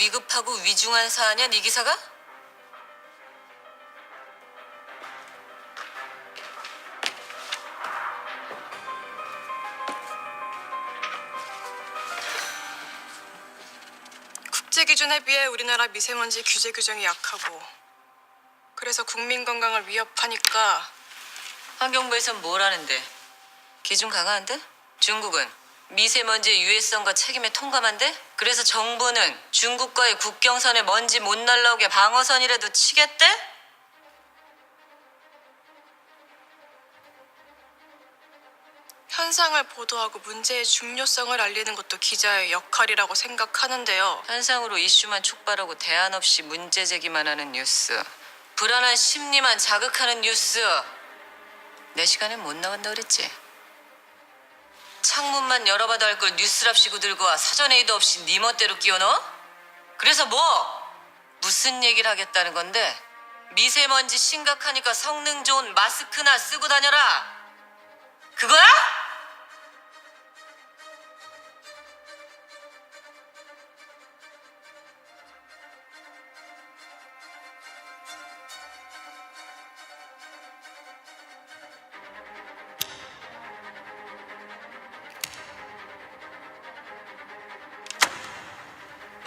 위급하고 위중한 사안이야, 네 기사가? 국제 기준에 비해 우리나라 미세먼지 규제 규정이 약하고 그래서 국민 건강을 위협하니까 환경부에선 뭘 하는데? 기준 강화한데? 중국은 미세먼지의 유해성과 책임에 통감한데? 그래서 정부는 중국과의 국경선에 먼지 못 날라오게 방어선이라도 치겠대? 현상을 보도하고 문제의 중요성을 알리는 것도 기자의 역할이라고 생각하는데요. 현상으로 이슈만 촉발하고 대안 없이 문제 제기만 하는 뉴스. 불안한 심리만 자극하는 뉴스. 내 시간엔 못 나간다 그랬지. 창문만 열어봐도 할 걸 뉴스랍시고 들고 와 사전 회의도 없이 네 멋대로 끼워 넣어? 그래서 뭐? 무슨 얘기를 하겠다는 건데? 미세먼지 심각하니까 성능 좋은 마스크나 쓰고 다녀라. 그거야?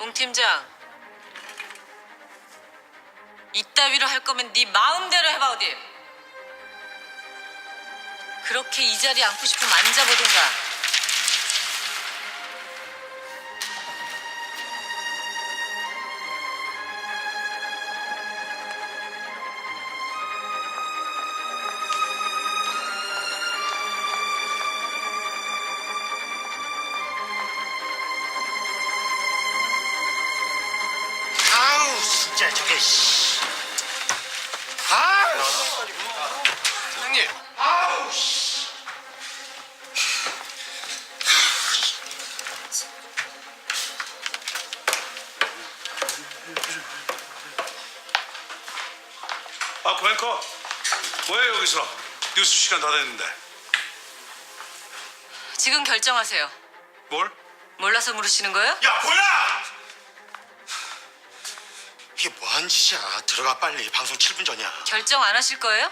웅 팀장. 이따위로 할 거면 네 마음대로 해봐 어디. 그렇게 이 자리에 앉고 싶으면 앉아보든가. 진짜 저게 씨. 아우 사장님, 아우 씨. 아 고앵커, 왜 여기서 뉴스 시간 다 됐는데 지금 결정하세요. 뭘? 몰라서 물으시는 거예요? 야 뭐야 이게 뭐 한 짓이야 들어가 빨리 방송 7분 전이야 결정 안 하실 거예요?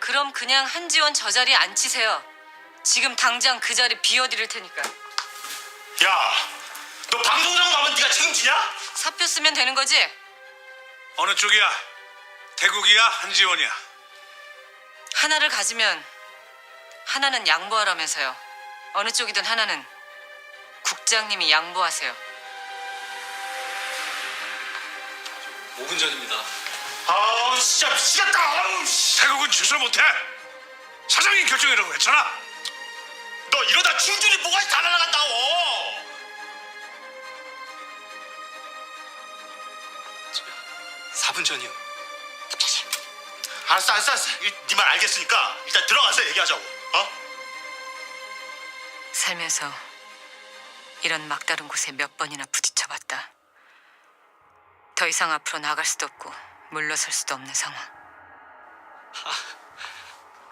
그럼 그냥 한지원 저 자리에 앉히세요. 지금 당장 그 자리 비워드릴 테니까. 야 너 방송장 가면 네가 책임지냐? 사표 쓰면 되는 거지? 어느 쪽이야? 대국이야? 한지원이야? 하나를 가지면 하나는 양보하라면서요. 어느 쪽이든 하나는 국장님이 양보하세요. 5분 전입니다. 아우 진짜 미치겠다 아우 씨. 대국은 취소 못해. 사장님 결정이라고 했잖아. 너 이러다 충준이 뭐가 다 날아간다고 4분 전이요. 알았어 알았어 알았어 네 말 알겠으니까 일단 들어가서 얘기하자고 어? 살면서 이런 막다른 곳에 몇 번이나 부딪혀봤다. 더 이상 앞으로 나갈 수도 없고 물러설 수도 없는 상황.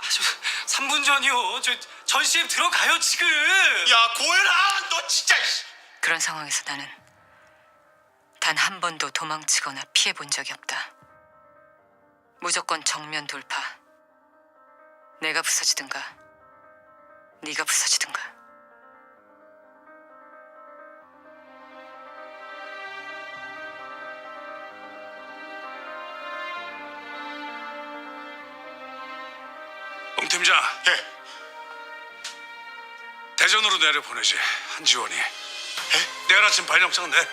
아주 3분 전이요. 저 전시회 들어가요 지금. 야 고현아 너 진짜 씨. 그런 상황에서 나는 단 한 번도 도망치거나 피해 본 적이 없다. 무조건 정면 돌파. 내가 부서지든가, 네가 부서지든가. 웅 팀장 예 대전으로 내려 보내지 한지원이. 예? 내일 아침 발령장 내.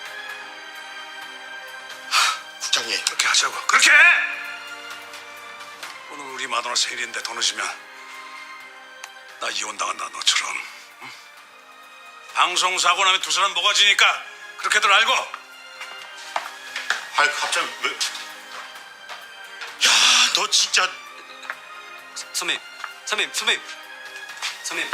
국장님 그렇게 하자고. 그렇게 해. 오늘 우리 마누라 생일인데 더 늦으면 나 이혼 당한다 너처럼. 응? 방송 사고 나면 두 사람 모가지니까 그렇게들 알고. 아이 갑자기 왜? 야, 너 진짜 선배님, 선배님, 선배님, 선배님.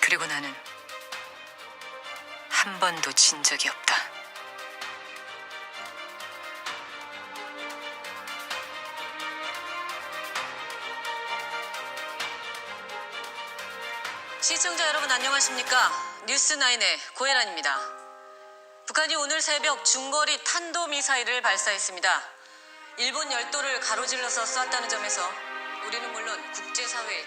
그리고 나는 한 번도 진 적이 없다. 시청자 여러분 안녕하십니까? 뉴스나인의 고혜란입니다. 북한이 오늘 새벽 중거리 탄도미사일을 발사했습니다. 일본 열도를 가로질러서 쐈다는 점에서 우리는 물론 국제사회의